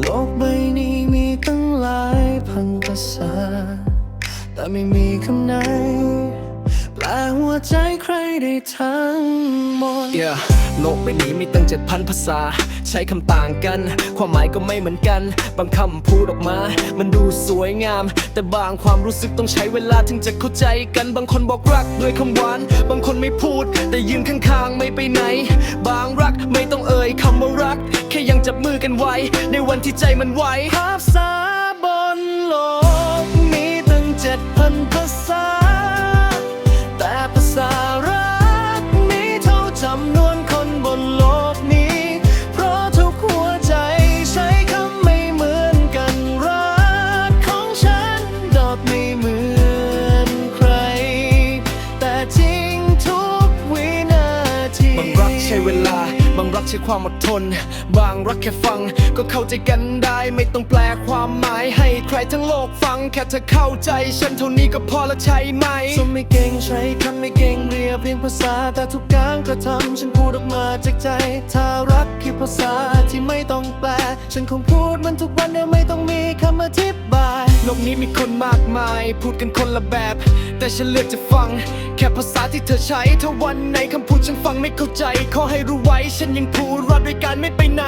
โลกใบนี้มีตั้งหลายพันภาษา แต่ไม่มีคำไหน แปลหัวใจใครได้ทั้งหมด Yeah โลกใบนี้มีตั้งเจ็ดพันภาษา ใช้คำต่างกัน ความหมายก็ไม่เหมือนกัน บางคำพูดออกมา มันดูสวยงาม แต่บางความรู้สึกต้องใช้เวลาถึงจะเข้าใจกัน บางคนบอกรักด้วยคำหวาน บางคนไม่พูด แต่ยืนข้างๆไม่ไปไหน บางรักไม่ต้องเอ่ยคำว่ารัก แค่ยังจับมือกันไว้ ในวันที่ใจมันไหวภาษาบนโลกมีตั้งเจ็ดพันภาษา บางรักใช้เวลา บางรักใช้ความอดทน บางรักแค่ฟัง ก็เข้าใจกันได้ไม่ต้องแปลความหมายให้ใครทั้งโลกฟัง แค่เธอเข้าใจ ฉันเท่านี้ก็พอแล้วใช่ไหมส่วนไม่เก่งใช้คำไม่เก่งเรียบเรียงภาษาแต่ทุกการกระทำฉันพูดออกมาจากใจ ถ้ารักคือภาษาที่ไม่ต้องแปล ฉันคงพูดมันทุกวันโดยไม่ต้องมีคำอธิบายโลกนี้มีคนมากมาย พูดกันคนละแบบ แต่ฉันเลือกจะฟัง แค่ภาษาที่เธอใช้ถ้าวันไหนคำพูดฉันฟังไม่เข้าใจ ขอให้รู้ไว้ฉันยังพูดรักด้วยการไม่ไปไหน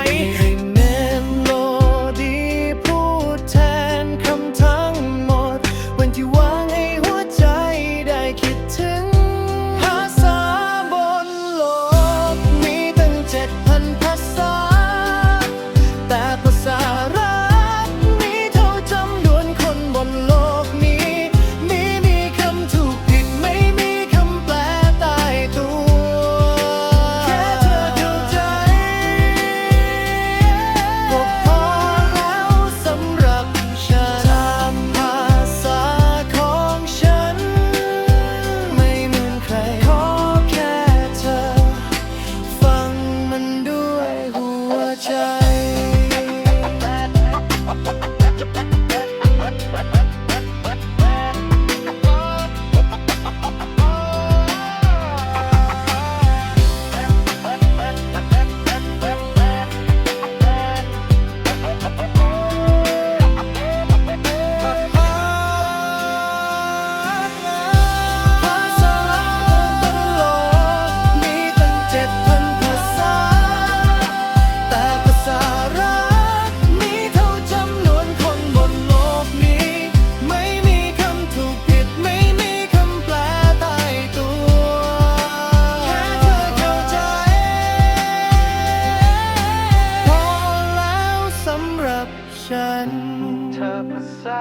ว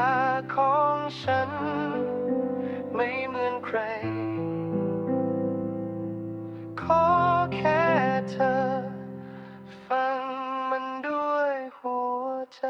าของฉัน ไม่เหมือนใคร ขอแค่เธอ ฟังมันด้วยหัวใจ